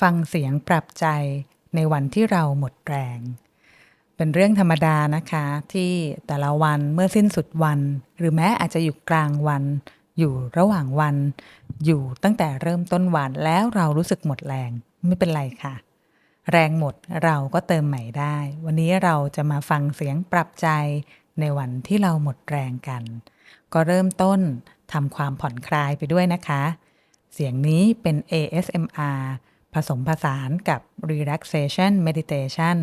ฟังเสียงปรับใจในวันที่เราหมดแรง เป็นเรื่องธรรมดานะคะที่แต่ละวันเมื่อสิ้นสุดวัน หรือแม้อาจจะอยู่กลางวัน อยู่ระหว่างวัน อยู่ตั้งแต่เริ่มต้นวันแล้วเรารู้สึกหมดแรงไม่เป็นไรค่ะ แรงหมดเราก็เติมใหม่ได้ วันนี้เราจะมาฟังเสียงปรับใจในวันที่เราหมดแรงกัน ก็เริ่มต้นทำความผ่อนคลายไปด้วยนะคะ เสียงนี้เป็น ASMR ผสมผสานกับ relaxation meditation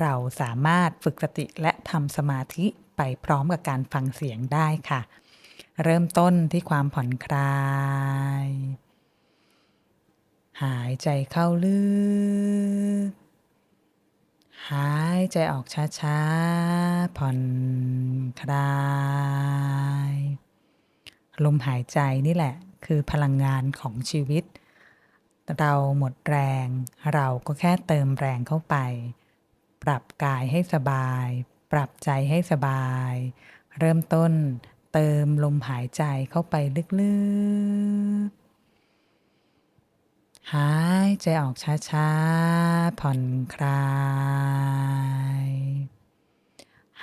เราสามารถฝึกสติและทำสมาธิไปพร้อมกับการฟังเสียงได้ค่ะ เริ่มต้นที่ความผ่อนคลาย หายใจเข้าลึก หายใจออกช้าๆ ผ่อนคลาย ลมหายใจนี่แหละ คือพลังงานของชีวิต เราหมดแรง เราก็แค่เติมแรงเข้าไป ปรับกายให้สบาย ปรับใจให้สบาย เริ่มต้นเติมลมหายใจเข้าไปลึกๆ หายใจออกช้าๆ ผ่อนคลาย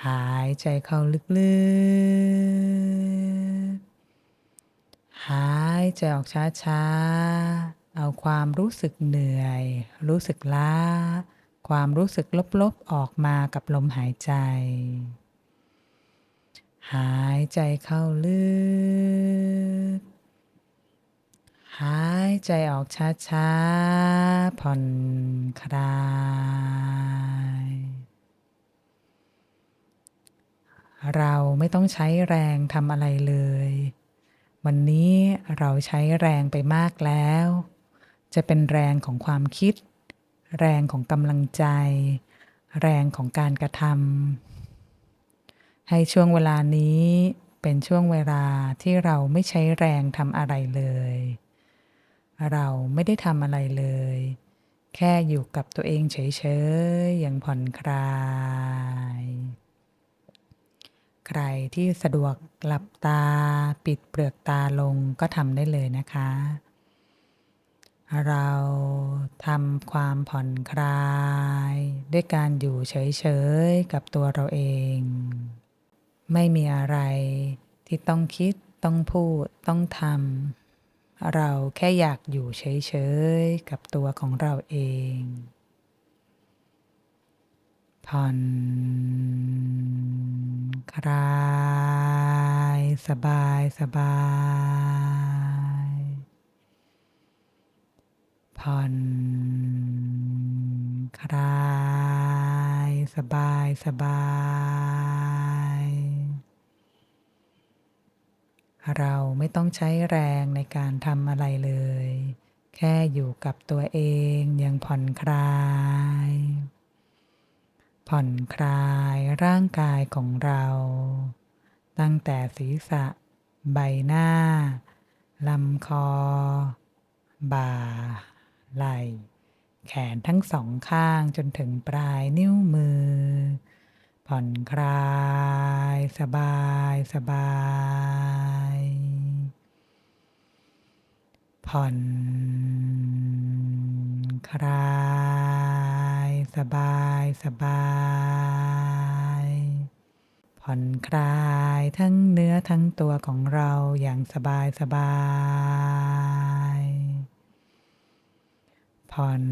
หายใจเข้าลึกๆ หายใจออกช้าๆ เอาความรู้สึกเหนื่อย รู้สึกล้า ความรู้สึกลบๆออกมากับลมหายใจ หายใจเข้าลึก หายใจออกช้าๆ ผ่อนคลาย เราไม่ต้องใช้แรงทำอะไรเลย วันนี้เราใช้แรงไปมากแล้ว จะเป็นแรงของความคิด แรงของกำลังใจ แรงของการกระทำให้ช่วงเวลานี้เป็นช่วงเวลาที่เราไม่ใช้แรงทำอะไรเลย เราไม่ได้ทำอะไรเลย แค่อยู่กับตัวเองเฉยๆ อย่างผ่อนคลาย ใครที่สะดวกหลับตาปิดเปลือกตาลงก็ทำได้เลยนะคะ เราทำความผ่อนคลาย ด้วยการอยู่เฉยๆ กับตัวเราเอง ไม่มีอะไรที่ต้องคิดต้องพูดต้องทำเราแค่อยากอยู่เฉยๆ กับตัวของเราเอง ผ่อนคลาย สบายสบาย ผ่อนคลายสบายสบาย เราไม่ต้องใช้แรงในการทำอะไรเลย แค่อยู่กับตัวเองย่างผ่อนคลาย ผ่อนคลายร่างกายของเรา ตั้งแต่ศีรษะ ใบหน้าลำคอ บ่า ไหล่ แขนทั้งสองข้างจนถึงปลายนิ้วมือ ผ่อนคลาย สบายสบาย ผ่อนคลายสบายสบาย ผ่อนคลายทั้งเนื้อทั้งตัวของเราอย่างสบายสบาย ผ่อน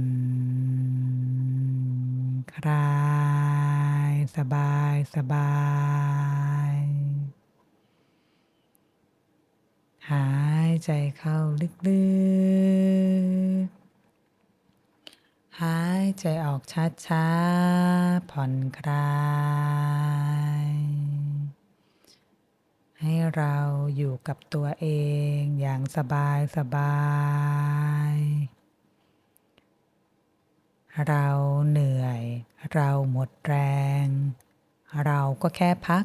คลายสบายสบาย หายใจเข้าลึกๆ หายใจออกช้าๆ ผ่อนคลายให้เราอยู่กับตัวเองอย่างสบายสบาย เราเหนื่อย เราหมดแรง เราก็แค่พัก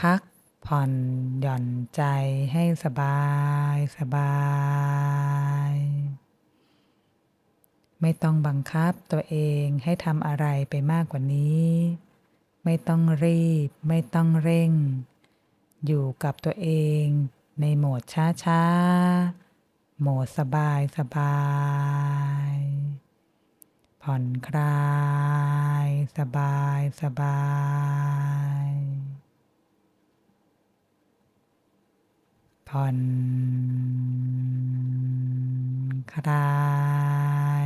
พักผ่อนหย่อนใจให้สบายสบาย ไม่ต้องบังคับตัวเองให้ทำอะไรไปมากกว่านี้ ไม่ต้องรีบ ไม่ต้องเร่ง อยู่กับตัวเองในโหมดช้าๆ โหโหมดสบายสบาย ผ่อนคลาย สบายสบาย ผ่อนคลา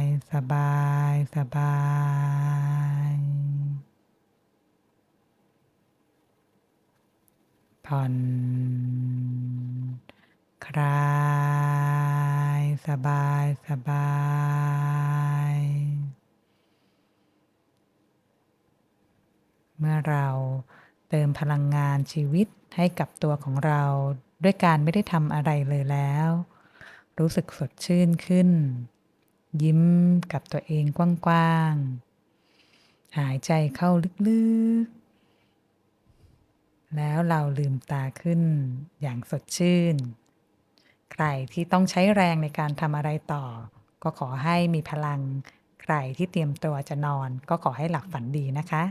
ย สบายสบายผ่อนคลาย สบายสบาย เมื่อเราเติมพลังงานชีวิตให้กับตัวของเรา ด้วยการไม่ได้ทำอะไรเลยแล้ว รู้สึกสดชื่นขึ้น ยิ้มกับตัวเองกว้างๆ หายใจเข้าลึกๆ แล้วเราลืมตาขึ้นอย่างสดชื่น ใครที่ต้องใช้แรงในการทำอะไรต่อ ก็ขอให้มีพลัง ใครที่เตรียมตัวจะนอน ก็ขอให้หลับฝันดีนะคะ